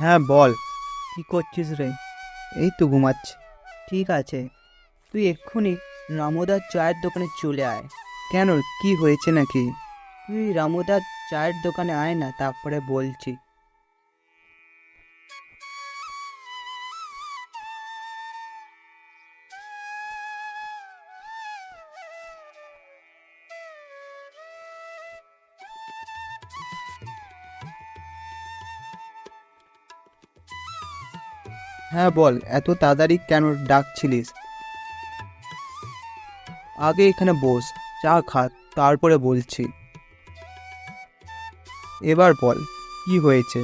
হ্যাঁ বল। কি করছিস রে? এই তো ঘুমাচ্ছি। ঠিক আছে। তুই এক্ষুনি রামুদার চায়ের দোকানে চলে আয়। কেন? কি হয়েছে নাকি? তুই রামুদার চায়ের দোকানে আয় না, তারপরে বলছি। হ্যাঁ বল, এত তাড়াতাড়ি কেন ডাকছিলিস? আগে এখানে বস, চা খা, তারপরে বলছি। এবার বল, কি হয়েছে?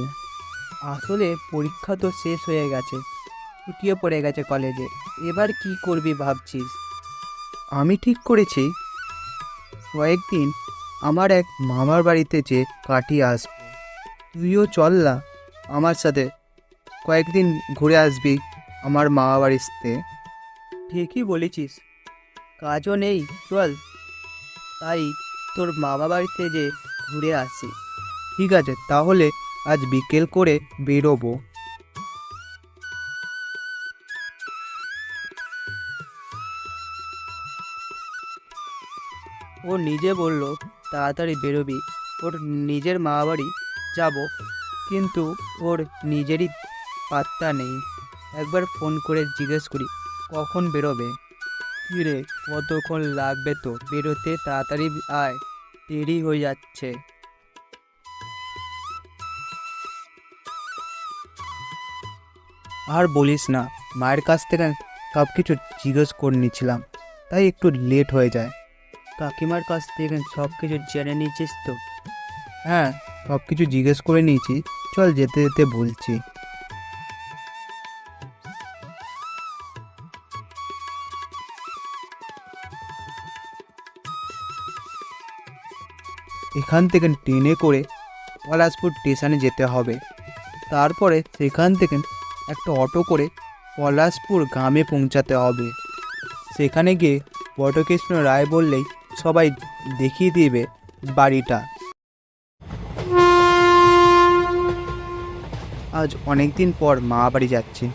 আসলে পরীক্ষা তো শেষ হয়ে গেছে ছুটিয়ে পড়ে গেছে কলেজে, এবার কি করবি ভাবছিস? আমি ঠিক করেছি। কয়েকদিন আমার এক মামার বাড়িতে যে কাটিয়ে আসব। তুইও চল না, আমার সাথে কয়েকদিন ঘুরে আসবি আমার মামা বাড়িতে। ঠিকই বলেছিস। কাজও নেই চল। তাই তোর মামা বাড়িতে যে ঘুরে আসি। ঠিক আছে তাহলে আজ বিকেল করে বেরোবো। ও নিজে বলল তাড়াতাড়ি বেরোবি। ওর নিজের মা বাড়ি যাব। কিন্তু ওর নিজেরই পাত্তা নেই। একবার ফোন করে জিজ্ঞেস করি, কখন বেরোবে? রে, কতক্ষণ লাগবে তো? বেরোতে তাড়াতাড়ি আয়, দেরি হয়ে যাচ্ছে। আর বলিস না, মায়ের কাছ থেকে সব কিছু জিজ্ঞেস করে নিচ্ছিলাম তাই একটু লেট হয়ে যায়। কাকিমার কাছ থেকে সব কিছু জেনে নিয়েছিস তো? হ্যাঁ সব কিছু জিজ্ঞেস করে নিয়েছি। চল যেতে যেতে বলছি। এখান থেকে ট্রেনে করে পলাশপুর স্টেশনে যেতে হবে। তারপরে সেখান থেকে একটা অটো করে পলাশপুর গ্রামে পৌঁছাতে হবে। সেখানে গিয়ে বটকৃষ্ণ রায় বললেই সবাই দেখিয়ে দিবে বাড়িটা। আজ অনেক দিন পর মা বাড়ি যাচ্ছি।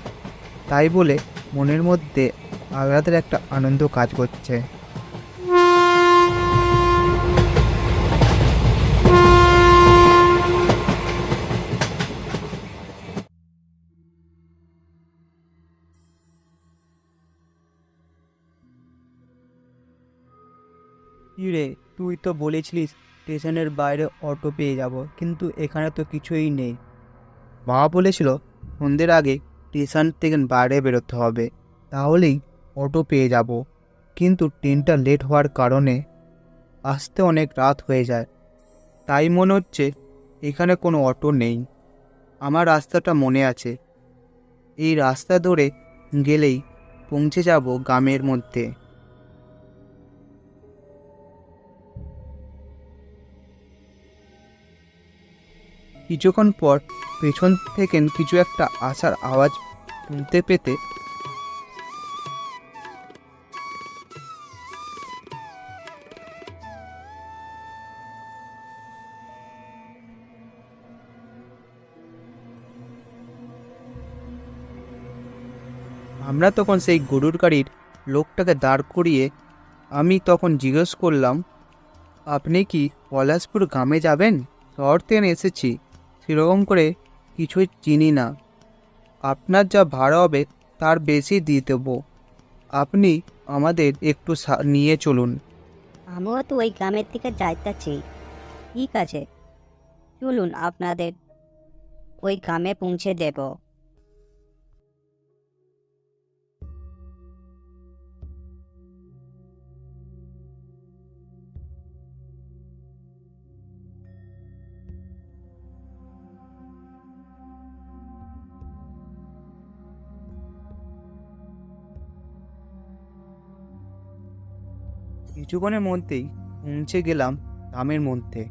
তাই বলে মনের মধ্যে আলাদা একটা আনন্দ কাজ করছে। কী রে, তুই তো বলেছিলিস স্টেশনের বাইরে অটো পেয়ে যাব, কিন্তু এখানে তো কিছুই নেই। মা বলেছিল, সন্ধ্যের আগে স্টেশন থেকে বাইরে বেরোতে হবে, তাহলেই অটো পেয়ে যাব। কিন্তু ট্রেনটা লেট হওয়ার কারণে আসতে অনেক রাত হয়ে যায়। তাই মনে হচ্ছে এখানে কোনো অটো নেই। আমার রাস্তাটা মনে আছে। এই রাস্তা ধরে গেলেই পৌঁছে যাব গ্রামের মধ্যে। কিছুক্ষণ পর পেছন থেকে কিছু একটা আসার আওয়াজ শুনতে পেতে আমরা তখন সেই গরুর গাড়ির লোকটাকে দাঁড় করিয়ে আমি তখন জিজ্ঞেস করলাম, আপনি কি পলাশপুর গ্রামে যাবেন? শহর থেকে এসেছি। সেরকম করে কিছুই চিনি না। আপনার যা ভাড়া হবে তার বেশি দিয়ে দেবো। আপনি আমাদের একটু নিয়ে চলুন। আমরা তো ওই গ্রামের দিকে যাইতেছি। ঠিক আছে, চলুন আপনাদের ওই গ্রামে পৌঁছে দেব। কিছুক্ষণের মধ্যেই পৌঁছে গেলাম গ্রামের মধ্যে।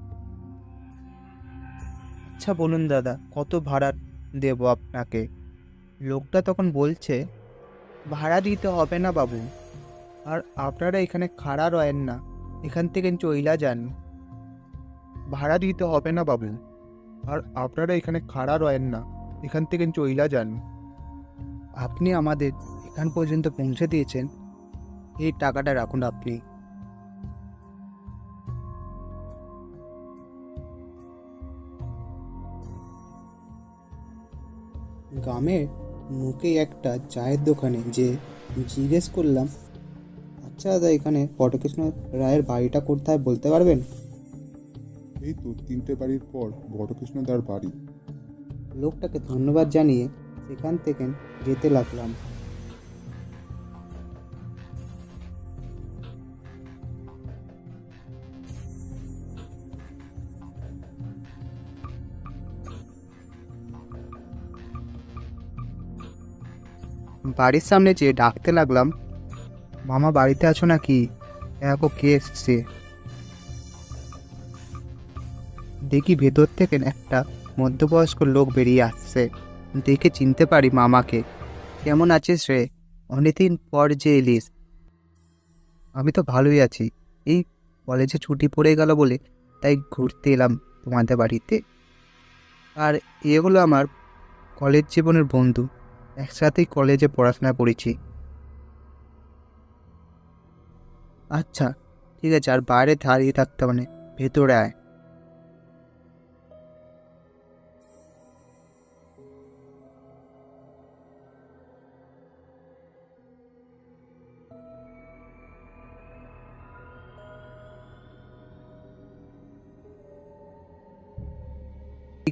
আচ্ছা বলুন দাদা, কত ভাড়া দেবো আপনাকে? লোকটা তখন বলছে, ভাড়া দিতে হবে না বাবু। আর আপনারা এখানে খাড়া রয়েন না, এখান থেকে চইলা যান। ভাড়া দিতে হবে না বাবু। আর আপনারা এখানে খাড়া রয়েন না, এখান থেকে চইলা যান। আপনি আমাদের এখান পর্যন্ত পৌঁছে দিয়েছেন। এই টাকাটা রাখুন আপনি। গ্রামের মুখে একটা চায়ের দোকানে যে জিজ্ঞেস করলাম আচ্ছা দাদা এখানে বটকৃষ্ণ রায়ের বাড়িটা কোথায় বলতে পারবেন? এই তো তিনটে বাড়ির পর বটকৃষ্ণ দার বাড়ি। লোকটাকে ধন্যবাদ জানিয়ে সেখান থেকে যেতে লাগলাম। বাড়ির সামনে যেয়ে ডাকতে লাগলাম, মামা বাড়িতে আছো নাকি? দেখো কে এসছে। দেখি ভেতর থেকে একটা মধ্যবয়স্ক লোক বেরিয়ে আসছে। দেখে চিনতে পারি মামাকে। কেমন আছিস রে? অনেকদিন পর যে এলিস। আমি তো ভালোই আছি। এই কলেজে ছুটি পড়ে গেল বলে তাই ঘুরতে এলাম তোমাদের বাড়িতে। আর এগুলো আমার কলেজ জীবনের বন্ধু। একসাথেই কলেজে পড়াশোনা করেছি। আচ্ছা ঠিক আছে, আর বাইরে দাঁড়িয়ে থাকতে মানে ভেতরে আয়।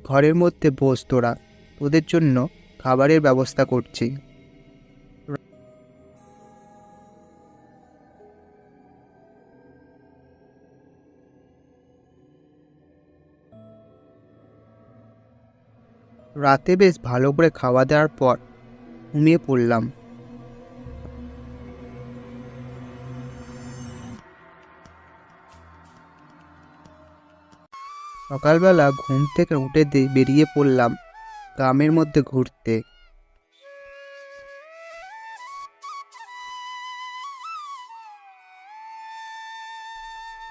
ঘরের মধ্যে বস তোরা, তোদের জন্য খাবারের ব্যবস্থা করছি। রাতে বেশ ভালো করে খাওয়া দাওয়ার পর ঘুমিয়ে পড়লাম। সকালবেলা ঘুম থেকে উঠে দিয়ে বেরিয়ে পড়লাম। গ্রামের মধ্যে ঘুরতে।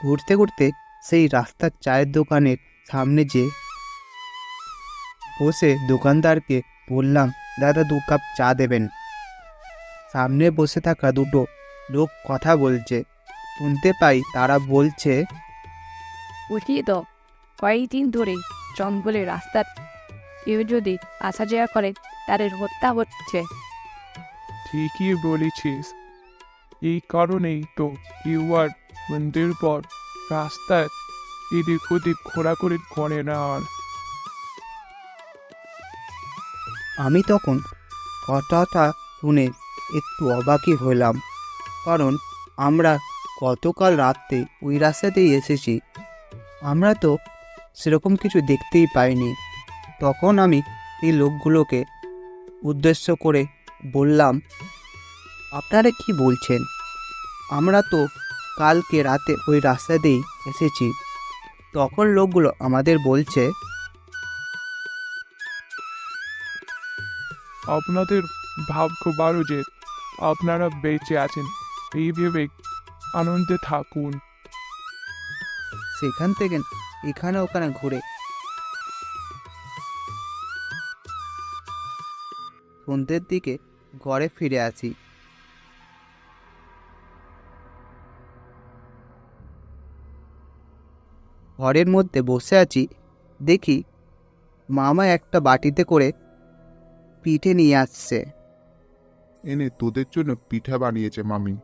ঘুরতে ঘুরতে সেই রাস্তার চায়ের দোকানের সামনে যে বসে দোকানদারকে বললাম, দাদা, দু কাপ চা দেবেন। সামনে বসে থাকা দুটো লোক কথা বলছে। শুনতে পাই তারা বলছে বুঝলি তো কয়েকদিন ধরে জঙ্গলে রাস্তার কেউ যদি আসা যাওয়া করে তাদের হত্যা হচ্ছে। ঠিকই বলেছিস। এই কারণেই তো ইউয়ার মন্দির পর রাস্তায় এদিক ওদিক ঘোরাঘুরি করে না আর। আমি তখন কথাটা শুনে একটু অবাকই হলাম কারণ আমরা গতকাল রাত্রে ওই রাস্তাতেই এসেছি। আমরা তো সেরকম কিছু দেখতেই পাইনি। তখন আমি এই লোকগুলোকে উদ্দেশ্য করে বললাম আপনারা কি বলছেন? আমরা তো কালকে রাতে ওই রাস্তা দিয়েই এসেছি। তখন লোকগুলো আমাদের বলছে আপনাদের ভাগ্য বারো যে আপনারা বেঁচে আছেন। এই ভেবে আনন্দে থাকুন। সেখান থেকে এখানে ওখানে ঘুরে সন্ধ্যের দিকে ঘরে ফিরে আসি। ঘরের মধ্যে বসে আছি দেখি মামা একটা বাটিতে করে পিঠে নিয়ে আসছে। এনে তোদের জন্য পিঠা বানিয়েছে মামি।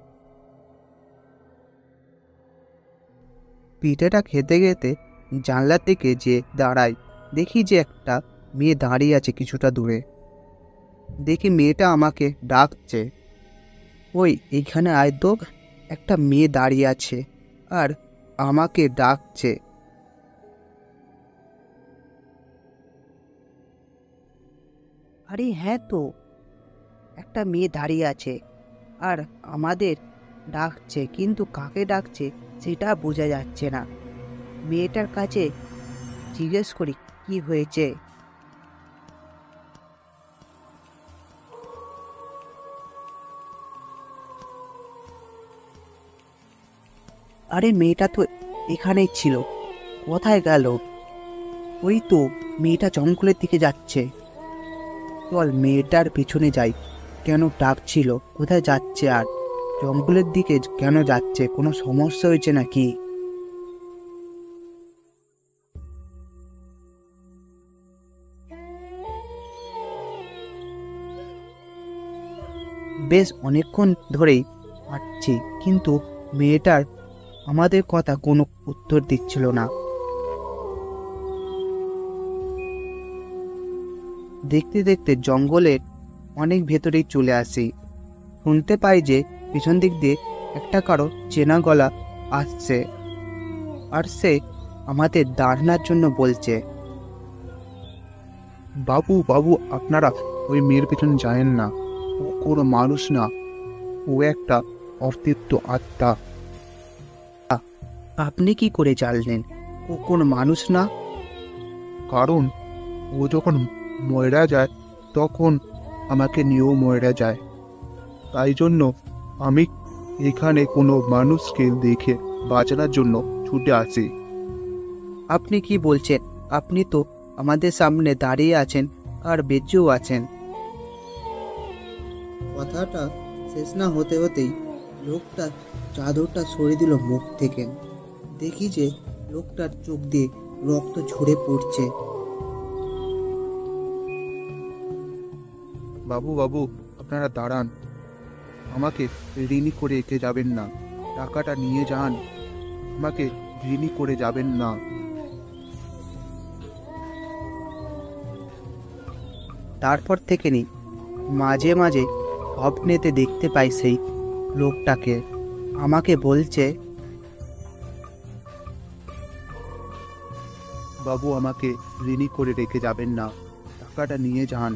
পিঠেটা খেতে খেতে জানলার দিকে যে দাঁড়াই দেখি যে একটা মেয়ে দাঁড়িয়ে আছে কিছুটা দূরে। দেখি মেয়েটা আমাকে ডাকছে। ওই, এইখানে আয় তো। একটা মেয়ে দাঁড়িয়ে আছে আর আমাকে ডাকছে। আরে হ্যাঁ তো। একটা মেয়ে দাঁড়িয়ে আছে আর আমাদের ডাকছে, কিন্তু কাকে ডাকছে সেটা বোঝা যাচ্ছে না। মেয়েটার কাছে জিজ্ঞেস করি, কি হয়েছে? আরে মেয়েটা তো এখানেই ছিল। কোথায় গেল? ওই তো মেয়েটা জঙ্গলের দিকে যাচ্ছে। চল মেয়েটার পিছনে যাই। কেন ডাকছিল? কোথায় যাচ্ছে আর? জঙ্গলের দিকে কেন যাচ্ছে? কোনো সমস্যা হয়েছে নাকি? বেশ, অনেকক্ষণ ধরেই হাঁটছি। কিন্তু মেয়েটার আমাদের কথা কোনো উত্তর দিচ্ছিল না। দেখতে দেখতে জঙ্গলের অনেক ভেতরেই চলে আসি। শুনতে পাই যে পিছন দিক দিয়ে একটা কারও চেনা গলা আসছে আর সে আমাদের দাঁড়ানোর জন্য বলছে, বাবু বাবু, আপনারা ওই মেয়ের পেছনে যায়েন না। ও কোনো মানুষ না। ও একটা অস্তিত্ব আত্মা। আপনি কি করে জানলেন? ও কোন মানুষ না? কারণ ও যখন ময়রা যায় তখন আমাকে নিয়েও ময়রা যায়। তাই জন্য আমি এখানে কোনো মানুষকে দেখে বাঁচানোর জন্য ছুটে আসি। আপনি কি বলছেন? আপনি তো আমাদের সামনে দাঁড়িয়ে আছেন আর বেঁচেও আছেন। কথাটা শেষ না হতে হতেই লোকটা চাদরটা সরিয়ে দিল মুখ থেকে। দেখি যে লোকটার চোখ দিয়ে রক্ত ঝরে পড়ছে। বাবু বাবু আপনারা দাঁড়ান। আমাকে ঋণী করে রেখে যাবেন না। টাকাটা নিয়ে যান। আমাকে ঋণী করে যাবেন না। তারপর থেকে নি মাঝে মাঝে স্বপ্নেতে দেখতে পাই সেই লোকটাকে। আমাকে বলছে বাবু আমাকে ঋণী করে রেখে যাবেন না। টাকাটা নিয়ে যান।